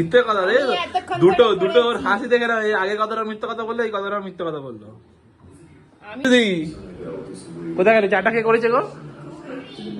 মিথ্যে কথা রে। দুটো দুটো ওর হাসি দেখে না এই আগে কথাটা মিথ্যে কথা বলল এই কথাটা মিথ্যে কথা বলল। আমি দিদি কোথায় গেলে? চাটা কে করেছে গো?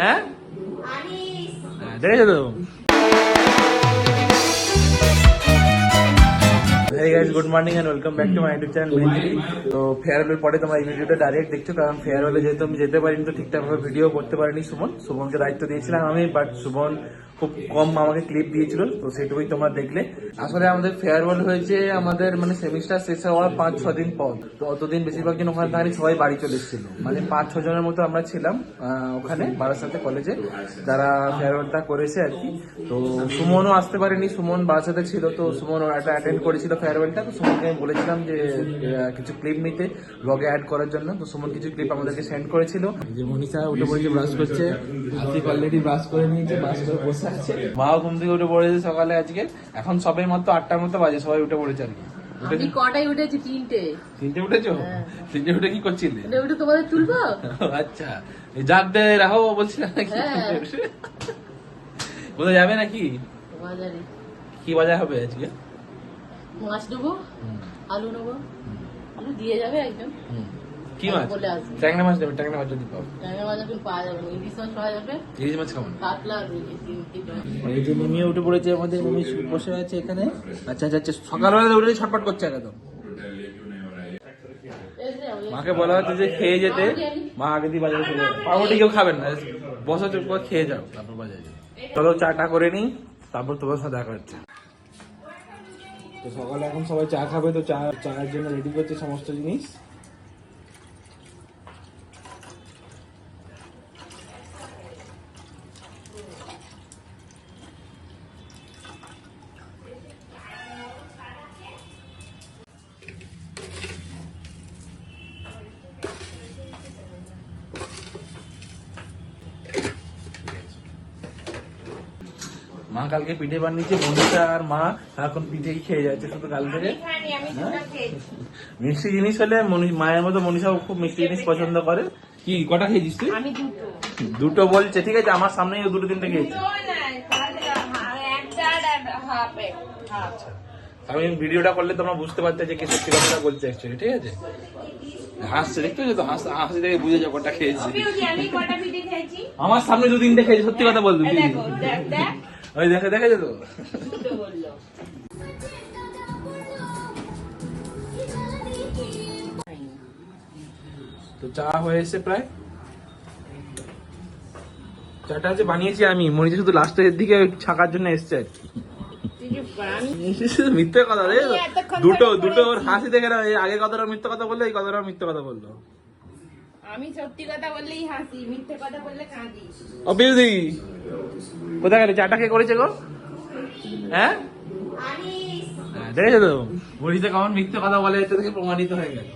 হ্যাঁ? দেখেছ তো? Back to my YouTube channel তো ফেয়ারওয়েলের পরে তোমরা এই ভিডিওটা ডাইরেক্ট দেখছ কারণ ফেয়ারওয়েলে যেহেতু আমি যেতে পারিনি তো ঠিকঠাক ভাবে ভিডিও করতে পারিনি সুমন। সুমনকে দায়িত্ব দিয়েছিলাম আমি বাট সুমন খুব কম আমাকে ক্লিপ দিয়েছিল, তো সেটুকুই তোমরা দেখলে। আসলে আমাদের ফেয়ারওয়েল হয়েছে আমাদের মানে সেমিস্টার শেষ হওয়ার পাঁচ, ছ দিন পর। তো অতদিন বেশিরভাগ জন ওখানে থাকি সবাই বাড়ি চলে এসেছিল। মানে পাঁচ, ছ জনের মতো আমরা ছিলাম ওখানে বারাসাতে কলেজে যারা ফেয়ারওয়েলটা করেছে আর কি। তো সুমনও আসতে পারেনি, সুমন বারাসাতে ছিল, তো সুমন একটা অ্যাটেন্ড করেছিল ফেয়ারওয়েলটা তো সুমনকে আমি বলেছিলাম যে কিছু ক্লিপ নিতে ব্লগে অ্যাড করার জন্য। তো সুমন কিছু ক্লিপ আমাদেরকে সেন্ড করেছিল। যে মনীষা, উঠে পড়েছে ব্রাশ করছে। অলরেডি ব্রাশ করে নিয়েছে ব্রাশ করে বসে আছে মাও ঘুম থেকে উঠে পড়েছে সকালে আজকে। এখন সবাই মাত্র আটটার মতো বাজে সবাই উঠে পড়েছে আর কি। আমি কটায় উঠেছি? তিনটে। তিনটে উঠেছো? তিনটে উঠে কি করছিলে? উঠে তোমাদের তুলবো? আচ্ছা। জাগ দে রাখো বলছিলাম নাকি? হ্যাঁ। কোথায় যাবে নাকি? বাজারে। কি বাজার হবে আজকে? মাছ নেব আলু নেব। আলু দিয়ে যাবে। কি মাছ? ট্যাংরা মাছ নেবে ট্যাংরা মাছ যদি পাও। ট্যাংরা মাছ এখন পাওয়া যাবে ইলিশ মাছ পাওয়া যাবে। ইলিশ মাছ খাব কাতলা এই যে মিমিও উঠে পড়েছে আমাদের মিমি বসে আছে এখানে। আচ্ছা আচ্ছা আচ্ছা সকালবেলা উঠে ছটপট করছে একদম। এই মাকে বলা হচ্ছে যে খেয়ে যেতে। মা আগে দিয়ে বাজারে চলে যাবে। পাউরুটি কেউ খাবেন না বসো চুপ করে খেয়ে যাও। তারপর বাজারে চলো চাটা করে নিই তারপর তোমার সাথে দেখা হচ্ছে। তো সকালে এখন সবাই চা খাবে তো চা চায়ের জন্য রেডি করছে সমস্ত জিনিস। মা কালকে পিঠে বানিয়েছে মনীষা আর মা এখন পিঠেই খেয়ে যাচ্ছে শুধু কাল থেকে। খাইনি, আমি দুটো খেয়েছি। মিষ্টি জিনিস হলে মনি- মায়ের মতো মনীষাও খুব মিষ্টি জিনিস পছন্দ করে। কি কটা খেয়েছিস তুই? দুটো। দুটো বলছে ঠিক আছে আমার সামনেই ও দুটো তিনটে খেয়েছি। half। আমি ভিডিওটা করলে তোমরা বুঝতে পারতে যে কি সত্যি কথাটা বলছে অ্যাকচুয়ালি ঠিক আছে? হাসছে দেখতে পাচ্ছ তো? হাস- হাসি দেখে বুঝে যাও কটা খেয়েছি? আমার সামনে দু তিনটে খেয়েছি সত্যি কথা বলবি এই দেখো, দেখ, ওই দেখেছ তো চা হয়ে এসে প্রায়। চাটা হচ্ছে বানিয়েছি আমি মনে শুধু লাস্টের দিকে ছাকার জন্য এসছে আর কি। মিথ্যে কথা রে দুটো দুটো ওর হাসি দেখে না আগে কথাটা মিথ্যে কথা বলল এই কথাটা মিথ্যে কথা বলল। আমি সত্যি কথা বললেই হাসি মিথ্যে কথা বললে কাঁদি ও বিউদি কোথায় গেলে? চাটা কে করেছে গো? হ্যাঁ? আমি হ্যাঁ, দেখেছ তো? মরিতে কেমন মিথ্যে কথা বলে এটা থেকে প্রমাণিত হয়ে গেল।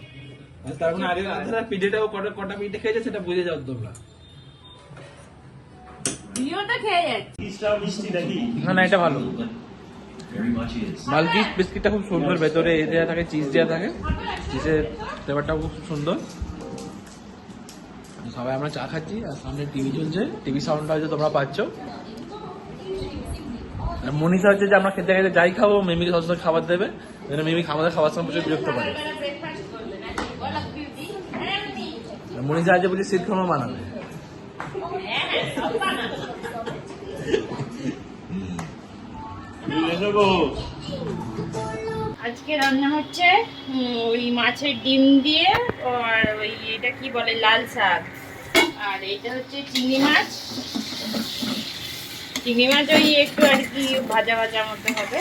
তার মানে আগে আধারা পিঠেটাও কটা কটা পিঠে খেয়েছে সেটা বুঝে যাও তোমরা। ভিডিওটা খেয়ে যাচ্ছি। না না এটা ভালো। বিস্কিটটা খুব সুন্দর ভেতরে এ দেওয়া থাকে চিজ দেওয়া থাকে। চিজের ফ্লেভারটাও খুব সুন্দর। সবাই আমরা চা খাচ্ছি, আর সামনে টিভি চলছে। টিভি সাউন্ডটা হয়তো তোমরা পাচ্ছ। আর মনীষা হচ্ছে যে আমরা খেতে খেতে যাই খাব, মিমিকে সবসময় খাবার দেবে। যেন মিমি আমাদের খাবার সময় প্রচুর বিরক্ত করে। মনীষা আছে বলছে শীত খামা বানাবো আজকে রান্না হচ্ছে ওই মাছের ডিম দিয়ে, আর ওই এটা কি বলে, লাল শাক। আর এটা হচ্ছে চিংড়ি মাছ। চিংড়ি মাছ ওই একটু আর কি ভাজা ভাজা মতো হবে।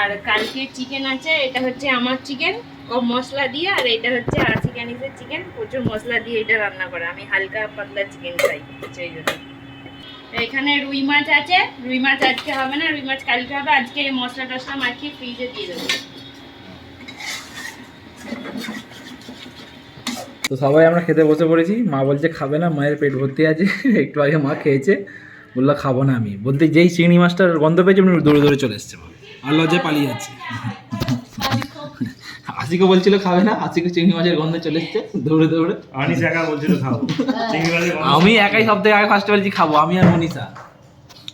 আর কালকে চিকেন আছে, এটা হচ্ছে আমার চিকেন কম মশলা দিয়ে, আর এটা হচ্ছে আর চিকেনিসের চিকেন প্রচুর মশলা দিয়ে এটা রান্না করে। আমি হালকা পাতলা চিকেন খাই সেই জন্য এখানে রুই মাছ আছে, রুই মাছ আজকে হবে না, রুই মাছ কালকে হবে, আজকে মশলা টসলা মাখিয়ে ফ্রিজে দিয়ে দেবো। তো সবাই আমরা খেতে বসে পড়েছি। মা বলছে খাবে না মায়ের পেট ভর্তি আছে। একটু আগে মা খেয়েছে। বলল খাব না আমি। বলতে যেই চিংড়ি মাছটার গন্ধ পেয়েছে আমি দৌড়ে দৌড়ে চলে এসছে। মা আর লজ্জায় পালিয়ে যাচ্ছে। আশিকে বলছিল খাবে না। আশিকে চিংড়ি মাছের গন্ধ চলে এসছে দৌড়ে দৌড়ে আনিস একা বলছিল খাব আমি একাই সব থেকে আগে ফার্স্টে বলছি খাব। আমি আর মনীষা।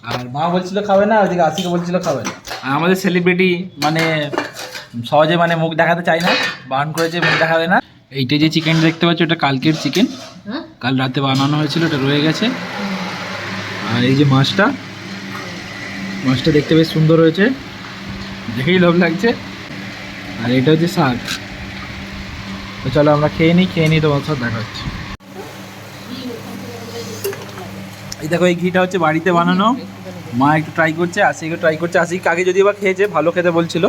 আর মা বলছিল খাবে না। ওইদিকে আশিকে বলছিল খাবে না। আর আমাদের সেলিব্রিটি মানে সহজে মানে মুখ দেখাতে চায় না। বারণ করেছে মুখ দেখাবে না। এইটা যে চিকেন দেখতে পাচ্ছ এটা কালকের চিকেন হ্যাঁ? কাল রাতে বানানো হয়েছিল এটা রয়ে গেছে। আর এই যে মাছটা মাছটা দেখতে বেশ সুন্দর হয়েছে। দেখেই লোভ লাগছে। আর এটা হচ্ছে শাক। তো চলো আমরা খেয়ে নিই খেয়ে নিই তোমার সাথে দেখা হচ্ছে। এই দেখো এই ঘিটা হচ্ছে বাড়িতে বানানো। মা একটু ট্রাই করছে আশিকে ট্রাই করছে। আশিক আগে যদি বা খেয়েছে ভালো খেতে বলছিল।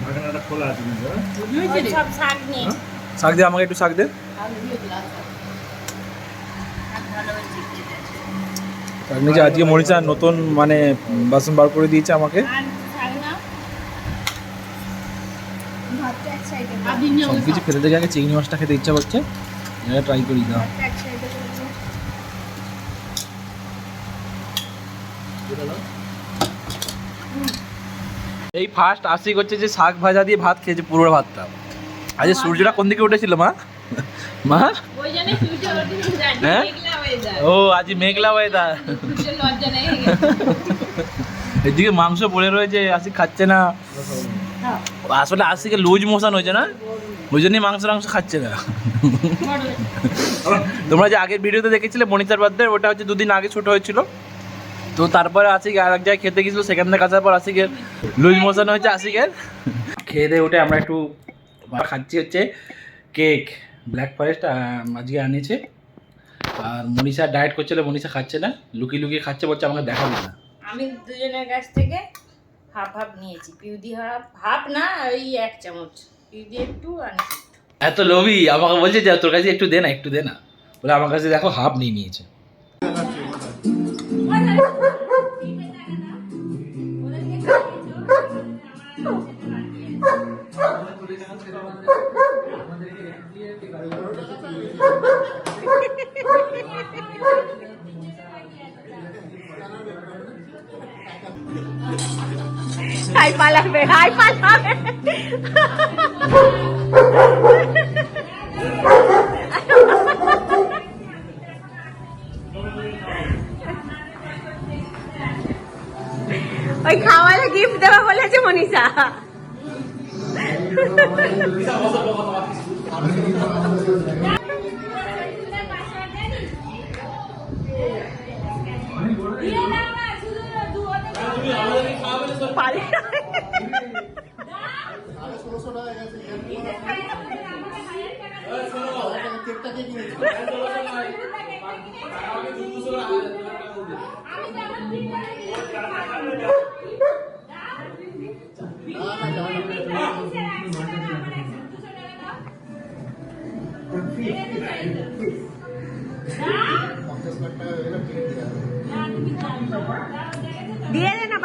ঢাকনাটা খোলা আছে হ্যাঁ? সব শাক দে আমাকে একটু শাক দে। খেতে। নিচে আজকে মরিচা নতুন মানে বাসন বার করে দিয়েছে আমাকে। সব কিছু ফেলে দেখে আগে চিংড়ি মাছটা খেতে ইচ্ছা করছে। ট্রাই করি দাও ভাতটা এক সাইডে করব এই ফার্স্ট আশিক হচ্ছে যে শাক ভাজা দিয়ে ভাত খেয়েছে পুরো ভাতটা। আজ সূর্যটা কোন দিকে উঠেছিল মা? মা? হ্যাঁ? ও আজ মেঘলা ওয়েদার এদিকে মাংস পড়ে রয়েছে আশিক খাচ্ছে না। আসলে আশিকে লুজ মোশন হয়েছে না? ওই জন্যই মাংস মাংস খাচ্ছে না। তোমরা যে আগের ভিডিওতে দেখেছিলে মনিতার বার্থডে ওটা হচ্ছে দুদিন আগে ছোট হয়েছিল। তো তারপরে আশিক আর এক জায়গায় খেতে গেছিল সেখান থেকে আসার পর আশিকের লুজ মোশন হয়েছে আশিকের। খেয়ে দিয়ে উঠে আমরা একটু খাচ্ছি হচ্ছে কেক ব্ল্যাক ফরেস্ট আজকে আনিয়েছে। আর মনীষা ডায়েট করছিল মনীষা খাচ্ছে না লুকিয়ে লুকিয়ে খাচ্ছে বলছে আমাকে দেখাবে না। আমি দুজনের কাছ থেকে হাফ হাফ নিয়েছি পিউদি হাফ হাফ না ওই এক চামচ পিউদি একটু আর এত লোভি আমাকে বলছে যে তোর কাছে একটু দে না একটু দে না। বলে আমার কাছে দেখো হাফ নিয়ে নিয়েছে। Ay, palame, ay, palame. দিয়ে দে না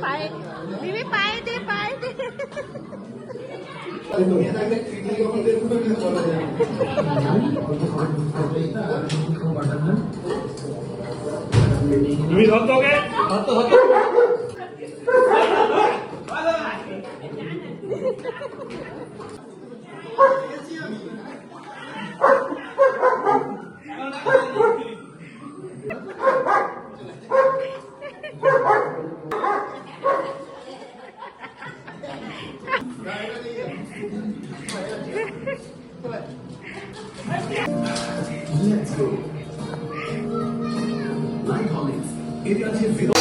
Pai, vive pai, tem pai. ほっとけほっとほっと。Maybe until